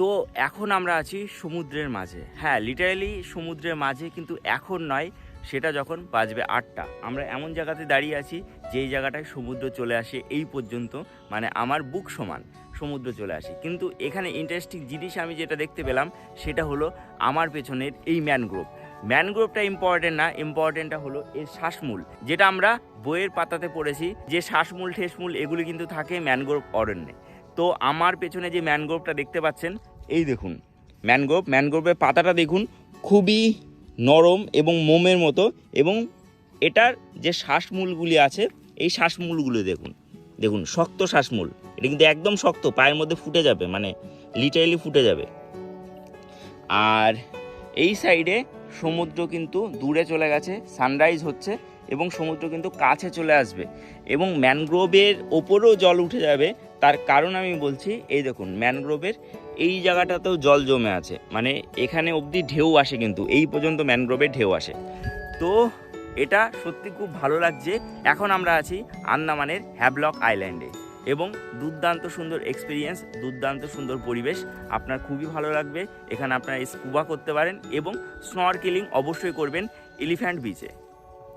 তো এখন আমরা আছি সমুদ্রের মাঝে। হ্যাঁ লিটারালি সমুদ্রের মাঝে কিন্তু এখন নয়, সেটা যখন বাজবে আটটা। আমরা এমন জায়গাতে দাঁড়িয়ে আছি, যেই জায়গাটায় সমুদ্র চলে আসে এই পর্যন্ত মানে আমার বুক সমান সমুদ্র চলে আসে। কিন্তু এখানে ইন্টারেস্টিং জিনিস আমি যেটা দেখতে পেলাম, সেটা হলো আমার পেছনের এই ম্যানগ্রোভ ম্যানগ্রোভটা ইম্পর্টেন্ট না ইম্পর্টেন্টটা হলো এর শ্বাসমূল। যেটা আমরা বইয়ের পাতাতে পড়েছি, যে শ্বাসমূল, ঠেসমূল, এগুলি কিন্তু থাকে ম্যানগ্রোভ অরণ্যে। তো আমার পেছনে যে ম্যানগ্রোভটা দেখতে পাচ্ছেন, এই দেখুন। ম্যানগ্রোভ, ম্যানগ্রোভের পাতাটা দেখুন, খুবই নরম এবং মোমের মতো এবং এটার যে শ্বাসমূলগুলি আছে, এই শ্বাসমূলগুলি দেখুন। দেখুন, শক্ত শ্বাসমূল। এটা কিন্তু একদম শক্ত, পায়ের মধ্যে ফুটে যাবে মানে লিটারেলি ফুটে যাবে। আর এই সাইডে সমুদ্র কিন্তু দূরে চলে গেছে সানরাইজ হচ্ছে এবং সমুদ্র কিন্তু কাছে চলে আসবে এবং ম্যানগ্রোভের ওপরেও জল উঠে যাবে তার কারণ আমি বলছি, এই দেখুন, ম্যানগ্রোভের এই জায়গাটাতেও জল জমে আছে। মানে এখানে অবধি ঢেউ আসে কিন্তু, এই পর্যন্ত ম্যানগ্রোভের ঢেউ আসে। তো এটা সত্যি খুব ভালো লাগছে। এখন আমরা আছি আন্দামানের হ্যাভলক আইল্যান্ডে এবং দুর্দান্ত সুন্দর এক্সপিরিয়েন্স দুর্দান্ত সুন্দর পরিবেশ। আপনার খুবই ভালো লাগবে। এখানে আপনারা স্কুবা করতে পারেন এবং স্নরকেলিং অবশ্যই করবেন এলিফ্যান্ট বিচে